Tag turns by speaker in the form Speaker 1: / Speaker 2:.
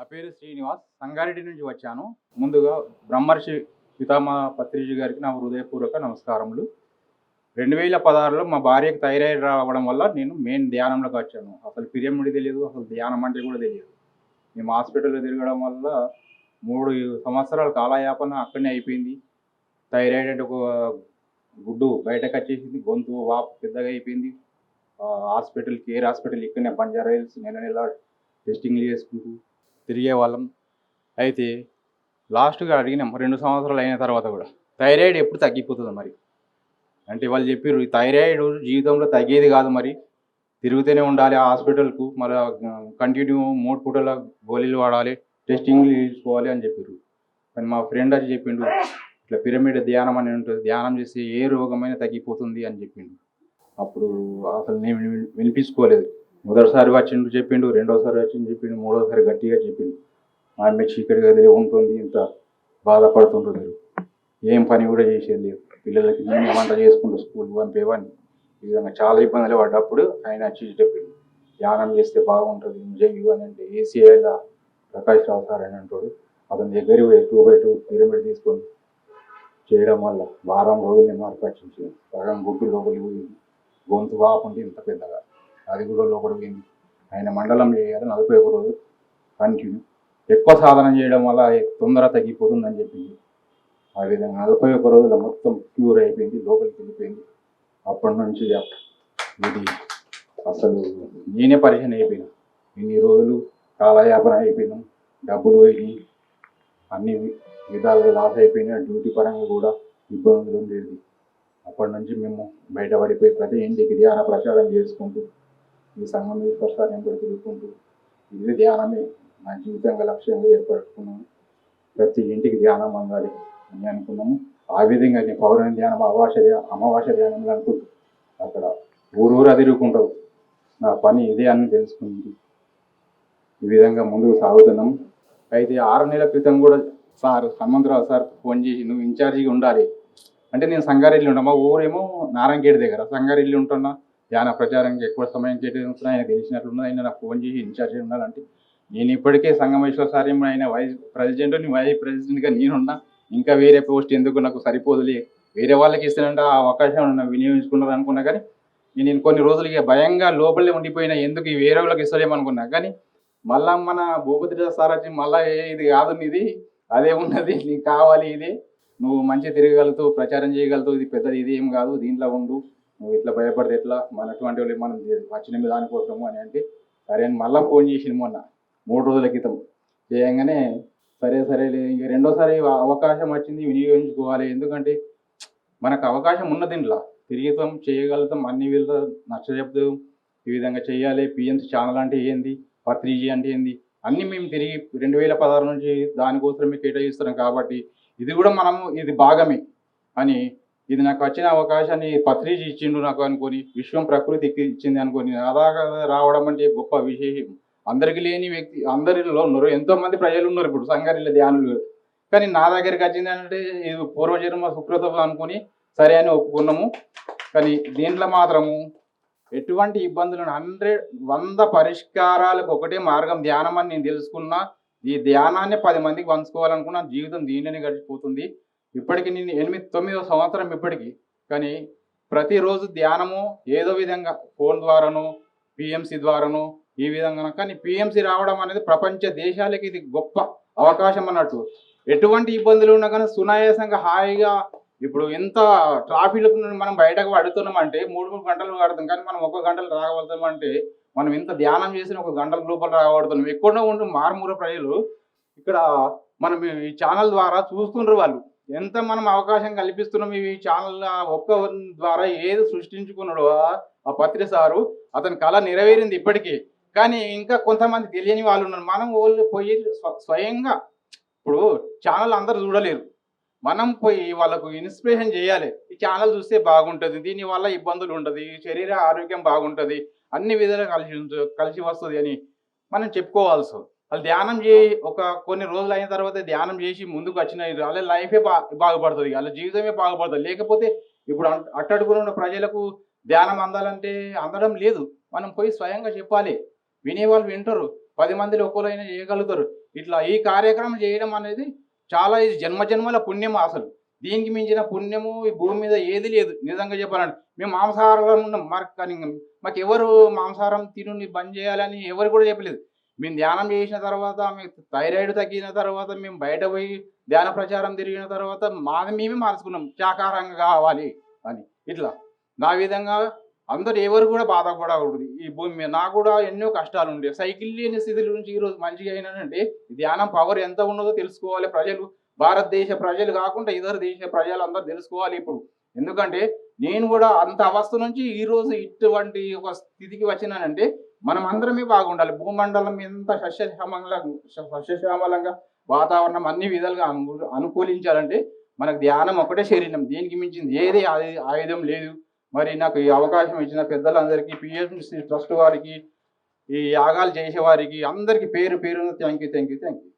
Speaker 1: నా పేరు శ్రీనివాస్. సంగారెడ్డి నుంచి వచ్చాను. ముందుగా బ్రహ్మర్షి పితామహ పత్రిజీ గారికి నా హృదయపూర్వక నమస్కారములు. రెండు వేల పదహారులో మా భార్యకు థైరాయిడ్ రావడం వల్ల నేను మెయిన్ ధ్యానంలోకి వచ్చాను. అసలు పిరియముడి తెలియదు అసలు ధ్యానం అంటే కూడా తెలియదు. మేము హాస్పిటల్లో తిరగడం వల్ల మూడు సంవత్సరాల కాలయాపన అక్కడనే అయిపోయింది. థైరాయిడ్ అంటే ఒక గుడ్డు బయటకు వచ్చేసింది గొంతు వాపు పెద్దగా అయిపోయింది. హాస్పిటల్ కేర్ హాస్పిటల్ ఇక్కడనే బంజారా హిల్స్ నెల నెల టెస్టింగ్లు చేసుకుంటూ తిరిగే వాళ్ళం అయితే లాస్ట్గా అడిగినాం రెండు సంవత్సరాలు అయిన తర్వాత కూడా. థైరాయిడ్ ఎప్పుడు తగ్గిపోతుంది మరి. అంటే వాళ్ళు చెప్పారు ఈ థైరాయిడ్ జీవితంలో తగ్గేది కాదు మరి. తిరుగుతూనే ఉండాలి ఆ హాస్పిటల్కు మళ్ళీ కంటిన్యూ మూడు పూటల గోళీలు వాడాలి టెస్టింగ్లు తీసుకోవాలి అని చెప్పారు కానీ మా ఫ్రెండ్ అది చెప్పిండు ఇట్లా పిరమిడ్ ధ్యానం అని ఉంటుంది ధ్యానం చేస్తే ఏ రోగమైనా తగ్గిపోతుంది అని చెప్పిండు. అప్పుడు అసలు నేను వినిపించుకోలేదు. మొదటిసారి వచ్చిండు చెప్పిండు రెండోసారి వచ్చిండు చెప్పిండు మూడోసారి గట్టిగా చెప్పిండు. ఆమె చీకటిగా తెలియ ఉంటుంది ఇంత బాధపడుతుంటారు ఏం పని కూడా చేసేది లేదు పిల్లలకి నేను వంట చేసుకుంటూ స్కూల్కి పంపేవాడిని. ఈ విధంగా చాలా ఇబ్బందులు పడ్డప్పుడు ఆయన వచ్చి చెప్పిండు ధ్యానం చేస్తే బాగుంటుంది నువ్వు చెయ్యు అని అంటే ఏసీఐలా ప్రకాష్ రావు సార్ అని అంటాడు. అతని దగ్గర పోయి టూ బై టూ పిరమిడ్ తీసుకొని చేయడం వల్ల వారం రోజులు మార్పు వచ్చింది? సగం గుడ్డు లోపలికి పోయింది. గొంతు వాపుంటే ఇంత పెద్దగా. అది కూడా లోపలికి పోయింది. ఆయన మండలం చేయాలి నలభై ఒక రోజు కంటిన్యూ. ఎక్కువ సాధన చేయడం వల్ల తొందర తగ్గిపోతుందని చెప్పింది. ఆ విధంగా నలభై ఒక్క రోజుల మొత్తం క్యూర్ అయిపోయింది లోపలికి వెళ్ళిపోయింది. అప్పటి నుంచి ఇది అసలు నేనే పరిచయం అయిపోయినా. ఇన్ని రోజులు కాలయాపన అయిపోయినాం డబ్బులు పోయి అన్ని విధాలుగా లాస్ అయిపోయినా డ్యూటీ పరంగా కూడా ఇబ్బందులు ఉండేది అప్పటి నుంచి మేము బయటపడిపోయి ప్రతి ఇంటికి ధ్యాన ప్రచారం చేసుకుంటూ ఈ సంఘం ఈశ్వరసారి కూడా తిరుగుకుంటూ ఇది ధ్యానమే. నా జీవితంగా లక్ష్యంగా ఏర్పరచుకున్నాము ప్రతి ఇంటికి ధ్యానం అందాలి అని అనుకున్నాము. ఆ విధంగా నేను పౌర్ణమి ధ్యానం అమావాస ధ్యానం అమావాస ధ్యానంలో అనుకుంటూ అక్కడ ఊరూరా తిరుగుకుంటావు నా పని ఇదే అని తెలుసుకుంది. ఈ విధంగా ముందుకు సాగుతున్నాం. అయితే ఆరు నెలల క్రితం కూడా సార్ హనుమంతరావు సార్ ఫోన్ చేసి నువ్వు ఇన్ఛార్జిగా ఉండాలి. అంటే నేను సంగారెడ్డి ఉంటా మా ఊరేమో నారాయణగేట్ దగ్గర సంగారెడ్డి ఉంటున్నా. ధ్యాన ప్రచారానికి ఎక్కువ సమయం కేటాయిస్తున్నా ఆయన గెలిచినట్లున్నది ఆయన నాకు ఫోన్ చేసి ఇన్ఛార్జ్ ఉండాలంటే నేను ఇప్పటికే సంగమేశ్వర సార్ ఏమో ఆయన వైస్ ప్రెసిడెంట్ నీ వైస్ ప్రెసిడెంట్గా నేనున్నా ఇంకా వేరే పోస్ట్ ఎందుకు నాకు సరిపోదులే? వేరే వాళ్ళకి ఇస్తానంటే ఆ అవకాశం వినియోగించుకున్నారు అనుకున్నా కానీ నేను కొన్ని రోజులకి భయంగా లోపలే ఉండిపోయినా ఎందుకు ఈ వేరే వాళ్ళకి ఇస్తలేమో అనుకున్నా కానీ మళ్ళా మన భూపతిరాజ సార్ వచ్చి మళ్ళా ఇది కాదు ఇది అదే ఉన్నది నీకు కావాలి ఇది నువ్వు మంచి తిరగలుగుతూ ప్రచారం చేయగలుగుతూ ఇది పెద్దది ఇది ఏం కాదు దీంట్లో ఉండు నువ్వు ఇట్లా భయపడితే ఎట్లా? మనటువంటి వాళ్ళు మనం వచ్చిన దానికోసము అని అంటే సరే అని మళ్ళీ ఫోన్ చేసింది మొన్న మూడు రోజుల క్రితం. చేయంగానే సరే సరే ఇక రెండోసారి అవకాశం వచ్చింది వినియోగించుకోవాలి. ఎందుకంటే మనకు అవకాశం ఉన్నది ఇంట్లో తిరుగుతాం చేయగలుగుతాం అన్ని వీళ్ళతో నచ్చజెప్తాం ఈ విధంగా చేయాలి. పిఎంసీ ఛానల్ అంటే ఏంది? పత్రిజీ అంటే ఏంది? అన్నీ మేము తిరిగి రెండు వేల పదహారు నుంచి దానికోసమే కేటాయిస్తున్నాం కాబట్టి ఇది కూడా మనము ఇది భాగమే అని ఇది నాకు వచ్చిన అవకాశాన్ని పత్రిజీ ఇచ్చిండు నాకు అనుకొని విశ్వం ప్రకృతి ఇచ్చింది అనుకొని నా రావడం అంటే గొప్ప విశేషం. అందరికీ లేని వ్యక్తి అందరిలో ఉన్నారు ఎంతో మంది ప్రజలు ఉన్నారు ఇప్పుడు సంగారెడ్డి ధ్యానులు. కానీ నా దగ్గరికి వచ్చింది అంటే ఇది పూర్వజన్మ సుకృత అనుకుని సరే అని ఒప్పుకున్నాము. కానీ దీంట్లో మాత్రము ఎటువంటి ఇబ్బందులను హండ్రెడ్ వంద పరిష్కారాలకు ఒకటే మార్గం ధ్యానం అని నేను తెలుసుకున్నా. ఈ ధ్యానాన్ని పది మందికి పంచుకోవాలనుకున్నా జీవితం దీనిని గడిచిపోతుంది. ఇప్పటికి నేను ఎనిమిది తొమ్మిదో సంవత్సరం ఇప్పటికి కానీ ప్రతిరోజు ధ్యానము ఏదో విధంగా ఫోన్ ద్వారాను పిఎంసి ద్వారాను ఈ విధంగా కానీ పిఎంసి రావడం అనేది ప్రపంచ దేశాలకి ఇది గొప్ప అవకాశం అన్నట్టు. ఎటువంటి ఇబ్బందులు ఉన్నా కానీ సునాయాసంగా హాయిగా ఇప్పుడు ఎంత ట్రాఫిక్ మనం బయటకు పడుతున్నాం అంటే మూడు మూడు గంటలు పడుతాం కానీ మనం ఒక గంటలు రాగలుగుతాం అంటే మనం ఇంత ధ్యానం చేసిన ఒక గంటల లోపల రాగబడుతున్నాం ఎక్కడో ఉంటూ మారుమూర ప్రజలు ఇక్కడ మనం ఈ ఛానల్ ద్వారా చూస్తుండ్రు వాళ్ళు. ఎంత మనం అవకాశం కల్పిస్తున్నాం ఈ ఛానల్ ఒక్క ద్వారా ఏది సృష్టించుకున్నాడో ఆ పత్రి సారు అతని కళ నెరవేరింది ఇప్పటికీ. కానీ ఇంకా కొంతమంది తెలియని వాళ్ళు ఉన్నారు. మనం వాళ్ళు పోయి స్వయంగా ఇప్పుడు ఛానల్ అందరు చూడలేరు. మనం పోయి వాళ్ళకు ఇన్స్పిరేషన్ చేయాలి. ఈ ఛానల్ చూస్తే బాగుంటుంది. దీని వల్ల ఇబ్బందులు ఉంటుంది. శరీర ఆరోగ్యం బాగుంటుంది. అన్ని విధాలు కలిసి కలిసి వస్తుంది అని మనం చెప్పుకోవాల్సి వాళ్ళు ధ్యానం చేయి ఒక కొన్ని రోజులు అయిన తర్వాత ధ్యానం చేసి ముందుకు వచ్చిన వాళ్ళ లైఫే బా బాగుపడుతుంది. వాళ్ళ జీవితమే బాగుపడుతుంది. లేకపోతే ఇప్పుడు అట్- అట్టడుగున ఉన్న ప్రజలకు ధ్యానం అందాలంటే అందడం లేదు. మనం పోయి స్వయంగా చెప్పాలి. వినేవాళ్ళు వింటారు. పది మందిలో ఒక్కరైనా చేయగలుగుతారు. ఇట్లా ఈ కార్యక్రమం చేయడం అనేది చాలా ఇది జన్మ జన్మల పుణ్యం అసలు. దీనికి మించిన పుణ్యము ఈ భూమి మీద ఏది లేదు. నిజంగా చెప్పాలంటే మేము మాంసాహారం ఉన్నాం. మాకు కానీ మాకు ఎవరు మాంసాహారం తిను బంద్ చేయాలని ఎవరు కూడా చెప్పలేదు. మేము ధ్యానం చేసిన తర్వాత మీకు థైరాయిడ్ తగ్గిన తర్వాత మేము బయట పోయి ధ్యాన ప్రచారం తిరిగిన తర్వాత మాది మేమే మార్చుకున్నాం. శాకాహారంగా కావాలి అని. ఇట్లా. నా విధంగా అందరు ఎవరు కూడా బాధపడకూడదు. ఈ భూమి మీద నాకు కూడా ఎన్నో కష్టాలు ఉండే. సైకిల్ లేని స్థితి నుంచి ఈరోజు మంచిగా అయినానంటే ధ్యానం పవర్ ఎంత ఉన్నదో తెలుసుకోవాలి ప్రజలు. భారతదేశ ప్రజలు కాకుండా ఇతర దేశ ప్రజలు అందరూ తెలుసుకోవాలి ఇప్పుడు. ఎందుకంటే నేను కూడా అంత అవస్థ నుంచి ఈ రోజు ఇటువంటి ఒక స్థితికి వచ్చినానంటే మనం అందరమే బాగుండాలి. భూమండలం ఎంత సస్యశ్యామలంగా సస్యశ్యామలంగా వాతావరణం అన్ని విధాలుగా అనుకూలించాలంటే మనకు ధ్యానం ఒకటే శరీరం. దీనికి మించింది? ఏది ఆయుధం లేదు. మరి నాకు ఈ అవకాశం ఇచ్చిన పెద్దలందరికీ పిఎంసి ట్రస్ట్ వారికి ఈ యాగాలు చేసేవారికి అందరికీ పేరు పేరు thank you thank you thank you